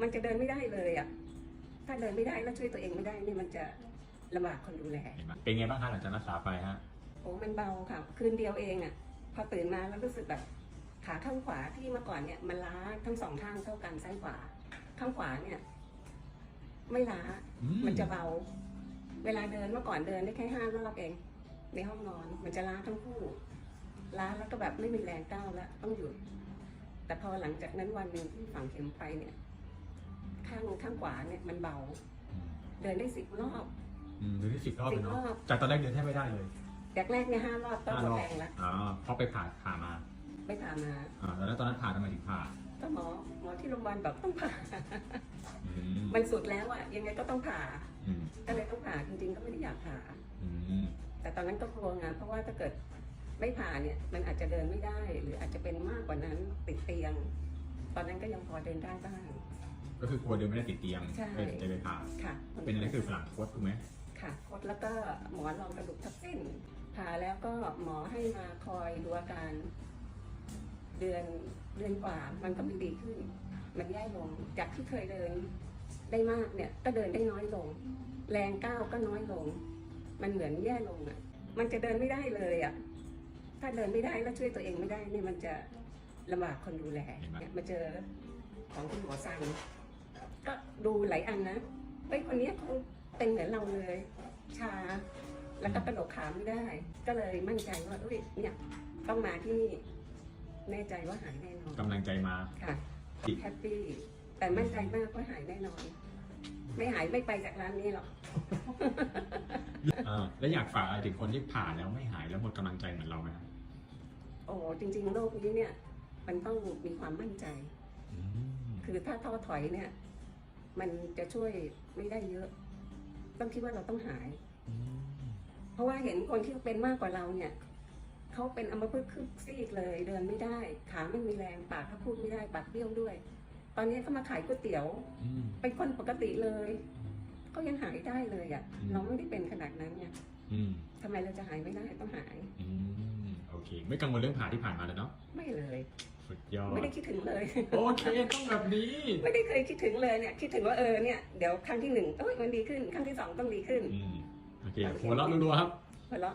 มันจะเดินไม่ได้เลยอะ ถ้าเดินไม่ได้แล้วช่วยตัวเองไม่ได้นี่มันจะลำบากคนดูแล เป็นไงบ้างคะหลังจากรักษาไปฮะ โอ้มันเบาค่ะ คืนเดียวเองอะ พอตื่นมาแล้วรู้สึกแบบขาข้างขวาที่เมื่อก่อนเนี่ยมันล้าทั้งสองข้างเท่ากันซ้ายขวา ข้างขวาเนี่ย ไม่ล้า อืมันจะเบา เวลาเดินเมื่อก่อนเดินได้แค่ห้ารอบเอง ในห้องนอนมันจะล้าทั้งคู่ล้าแล้วก็แบบไม่มีแรงก้าวแล้วต้องหยุด แต่พอหลังจากนั้นวันหนึ่งที่ฝังเข็มไปเนี่ย ข้างข้างขวาเนี่ยมันเบา เดินได้สิบรอบ อืมเดินได้สิบรอบเลยสิบรอเนาะบจากตอนแรกเดินแทบไม่ได้เลยแรกๆเนี่ยห้ารอบก็ห้าหมรดอบแรงแล้ว อ๋อเพราะไปผ่าผ่ามาไม่ผ่ามา อ่าแล้วตอนนั้นผ่าทำไมถึงผ่าก็หมอหมอที่โรงพยาบาลแบบต้องผ่า อืมมันสุดแล้วอะยังไงก็ต้องผ่า อืมก็เลยต้องผ่าจริงๆ ก็ไม่ได้อยากผ่า อืมแต่ตอนนั้นก็กลัวงานเพราะว่าถ้าเกิดไม่ผ่าเนี่ย มันอาจจะเดินไม่ได้ หรืออาจจะเป็นมากกว่านั้นติดเตียง ตอนนั้นก็ยังพอเดินได้บ้าง ก็คือกลัวเดินไม่ได้ติดเตียงใช่ เลยตัดสินใจไปผ่าค่ะเป็นอะไรคือฝรั่งโคตรถูกไหมค่ะคดแล้วก็หมอรองกระดูกทับเส้นผ่าแล้วก็หมอให้มาคอยดูอาการ เดือนเดือนกว่ามันก็ไม่ดีขึ้น มันแย่ลงจากที่เคยเดินได้มากเนี่ย ก็เดินได้น้อยลง แรงก้าวก็น้อยลง มันเหมือนแย่ลงอะ มันจะเดินไม่ได้เลยอะถ้าเดินไม่ได้แล้วช่วยตัวเองไม่ได้เนี่ยมันจะลำบากคนดูแลเนี่ยมาเจอของคุณหมอซัน ก็ดูหลายอันนะเฮ้ยคนเนี้ยคงเป็นเหมือนเราเลย ชา แล้วก็กระโดดขาไม่ได้ ก็เลยมั่นใจว่าเอ้ยเนี่ยต้องมาที่นี่แน่ใจว่าหายแน่นอนกำลังใจมา ค่ะแฮปปี้แต่มั่นใจมากว่าหายแน่นอน ไม่หายไม่ไปจากร้านนี้หรอกอ่าแล้วอยากฝากอะไรถึงคนที่ผ่าแล้วไม่หายแล้วหมดกำลังใจเหมือนเราไหมครับโอ้จริง ๆ โลกนี้เนี่ย มันต้องมีความมั่นใจอืมคือถ้าท้อถอยเนี่ย มันจะช่วยไม่ได้เยอะ ต้องคิดว่าเราต้องหายอืมเพราะว่าเห็นคนที่เป็นมากกว่าเราเนี่ยเขาเป็นอัมพฤกษ์ครึ่งซีกเลยเดินไม่ได้ ขาไม่มีแรงปากก็พูดไม่ได้ปากเบี้ยวด้วย ตอนนี้เขามาขายก๋วยเตี๋ยวอืมเป็นคนปกติเลยเขายังหายได้เลยอะ่ะอืมเราไม่ได้เป็นขนาดนั้นเนี่ยอืมทำไมเราจะหายไม่ได้ต้องหาย อืมโอเค ไม่กังวลเรื่องผ่าที่ผ่านมาเลยเนาะไม่เลย สุดยอด ไม่ได้คิดถึงเลย โอเคต้องแบบนี้ ไม่ได้เคยคิดถึงเลยเนี่ยคิดถึงว่าเออเนี่ยเดี๋ยวครั้งที่หนึ่งเอ้ยมันดีขึ้นครั้งที่สองต้องดีขึ้นอืมโอเคหัวเราะรัวๆครับ หัวเราะ